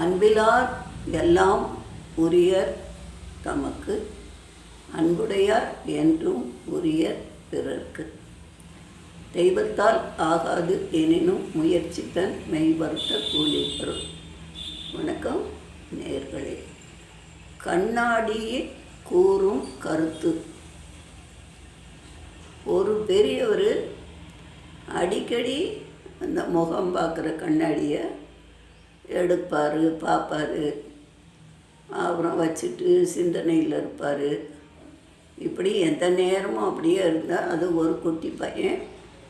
அன்பிலார் எல்லாம் உரியர் தமக்கு அன்புடையார் என்றும் உரியர் பிறர்க்கு. தெய்வத்தால் ஆகாது எனினும் முயற்சித்தன் மெய்வருத்த கூலி பெறும் வணக்கம் நேர்களே. கண்ணாடியே கூறும் கருத்து. ஒரு பெரியவர் அடிக்கடி அந்த முகம் பார்க்குற கண்ணாடியை எடுப்பார் பார்ப்பார். அப்புறம் வச்சுட்டு சிந்தனையில் இருப்பார். இப்படி எந்த நேரமும் அப்படியே இருந்தால் அது ஒரு குட்டி பையன்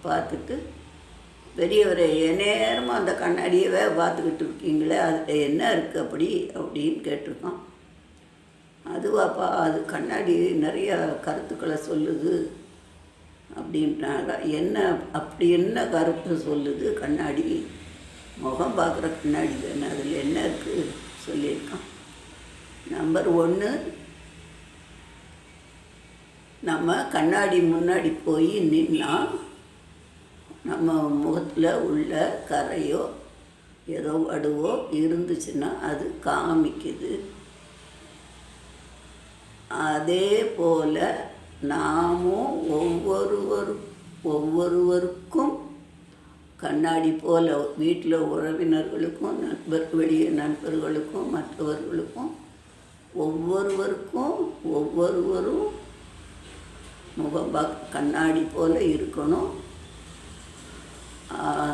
பார்த்துட்டு பெரியவரை நேரமும் அந்த கண்ணாடியவே பார்த்துக்கிட்டு இருக்கீங்களே அதில் என்ன இருக்குது அப்படி? அப்படின்னு கேட்டிருக்கான். அதுவாப்பா அது கண்ணாடி நிறைய கருத்துக்களை சொல்லுது அப்படின்றாங்க. என்ன அப்படி என்ன கருத்து சொல்லுது கண்ணாடி? முகம் பார்க்குற கண்ணாடி தானே அதில் என்ன இருக்குது சொல்லியிருக்கான். நம்பர் ஒன்று நம்ம கண்ணாடி முன்னாடி போய் நின்னா நம்ம முகத்தில் உள்ள கரையோ ஏதோ வடுவோ இருந்துச்சுன்னா அது காமிக்குது. அதே போல் நாமும் ஒவ்வொருவரும் ஒவ்வொருவருக்கும் கண்ணாடி போல் வீட்டில் உறவினர்களுக்கும் நண்பர் வெளியே நண்பர்களுக்கும் மற்றவர்களுக்கும் ஒவ்வொருவருக்கும் ஒவ்வொருவரும் முகம் கண்ணாடி போல் இருக்கணும்.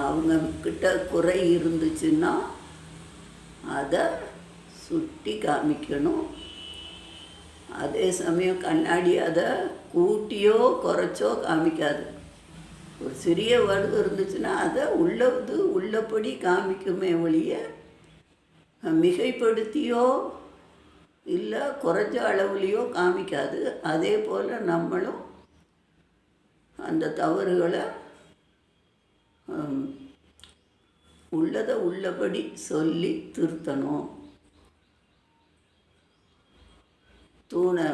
அவங்க கிட்ட குறை இருந்துச்சுன்னா அதை சுட்டி காமிக்கணும். அதே சமயம் கண்ணாடி அதை கூட்டியோ குறைச்சோ காமிக்காது. ஒரு சிறிய வடு இருந்துச்சுன்னா அதை உள்ளது உள்ளபடி காமிக்குமே ஒழிய மிகைப்படுத்தியோ இல்லை குறைஞ்ச அளவுலேயோ காமிக்காது. அதே போல் நம்மளும் அந்த தவறுகளை உள்ளதை உள்ளபடி சொல்லி திருத்தணும். தூணை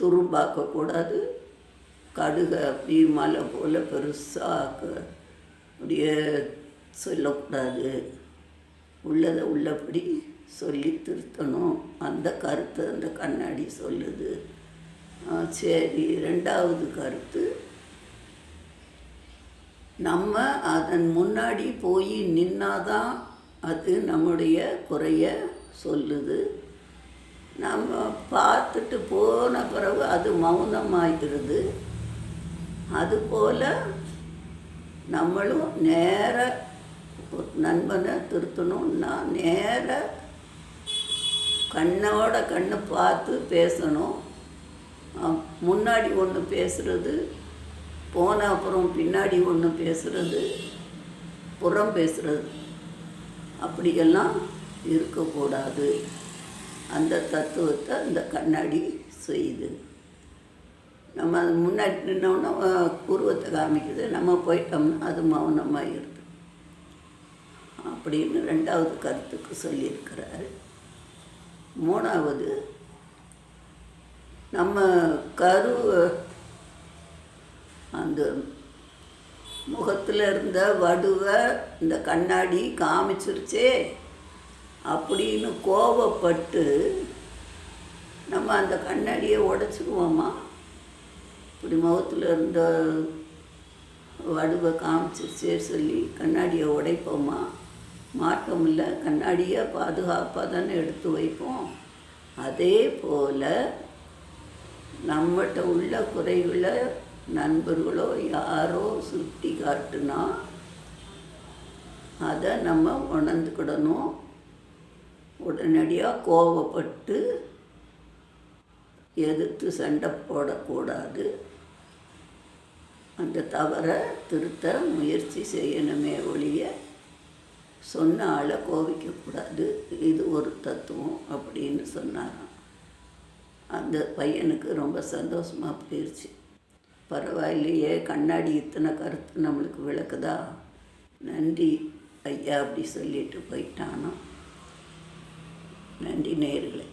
துரும்பாக்கக்கூடாது. கடுகை அப்படி மலை போல் பெருசாக அப்படியே சொல்லக்கூடாது. உள்ளதை உள்ளபடி சொல்லி திருத்தணும். அந்த கருத்து அந்த கண்ணாடி சொல்லுது. சரி ரெண்டாவது கருத்து. நம்ம அதன் முன்னாடி போய் நின்னாதான் அது நம்முடைய குறைய சொல்லுது. நம்ம பார்த்துட்டு போன பிறகு அது மௌனமாகிடுது அதுபோல் நம்மளும் நேர நண்பனை திருத்தணும்னா நேர கண்ணோட கண்ணை பார்த்து பேசணும். முன்னாடி ஒன்று பேசுகிறது போன அப்புறம் பின்னாடி ஒன்று பேசுகிறது புறம் பேசுகிறது அப்படியெல்லாம் இருக்கக்கூடாது. அந்த தத்துவத்தை அந்த கண்ணாடி செய்யுது நம்ம அது முன்னாடி நின்னோன்னா உருவத்தை காமிக்குது. நம்ம போயிட்டோம்னா அது மௌனமாகிடுது அப்படின்னு ரெண்டாவது கருத்துக்கு சொல்லியிருக்கிறாரு. மூணாவது நம்ம கரு அந்த முகத்தில் இருந்த வடுவை இந்த கண்ணாடி காமிச்சிருச்சே அப்படின்னு கோபப்பட்டு நம்ம அந்த கண்ணாடியை உடச்சிக்குவோமா இப்படி முகத்தில் இருந்த வடுவை காமிச்சிருச்சே சொல்லி கண்ணாடியை உடைப்போமா? மாற்றம் இல்லை கண்ணாடியை பாதுகாப்பாக தானே எடுத்து வைப்போம். அதே போல் நம்மகிட்ட உள்ள குறைகளை நண்பர்களோ யாரோ சுட்டி காட்டுனா அதை நம்ம உணர்ந்துக்கிடணும். உடனடியாக கோவப்பட்டு எதிர்த்து சண்டை போடக்கூடாது. அந்த தவறை திருத்த முயற்சி செய்யணுமே ஒழிய சொன்ன ஆளை கோபிக்கக்கூடாது இது ஒரு தத்துவம் அப்படின்னு சொன்னாராம். அந்த பையனுக்கு ரொம்ப சந்தோஷமாக போயிடுச்சு பரவாயில்லையே கண்ணாடி இத்தனை கருத்து நம்மளுக்கு விளக்குதா? நன்றி ஐயா அப்படி சொல்லிட்டு போயிட்டானோ நன்றி நேர்களை.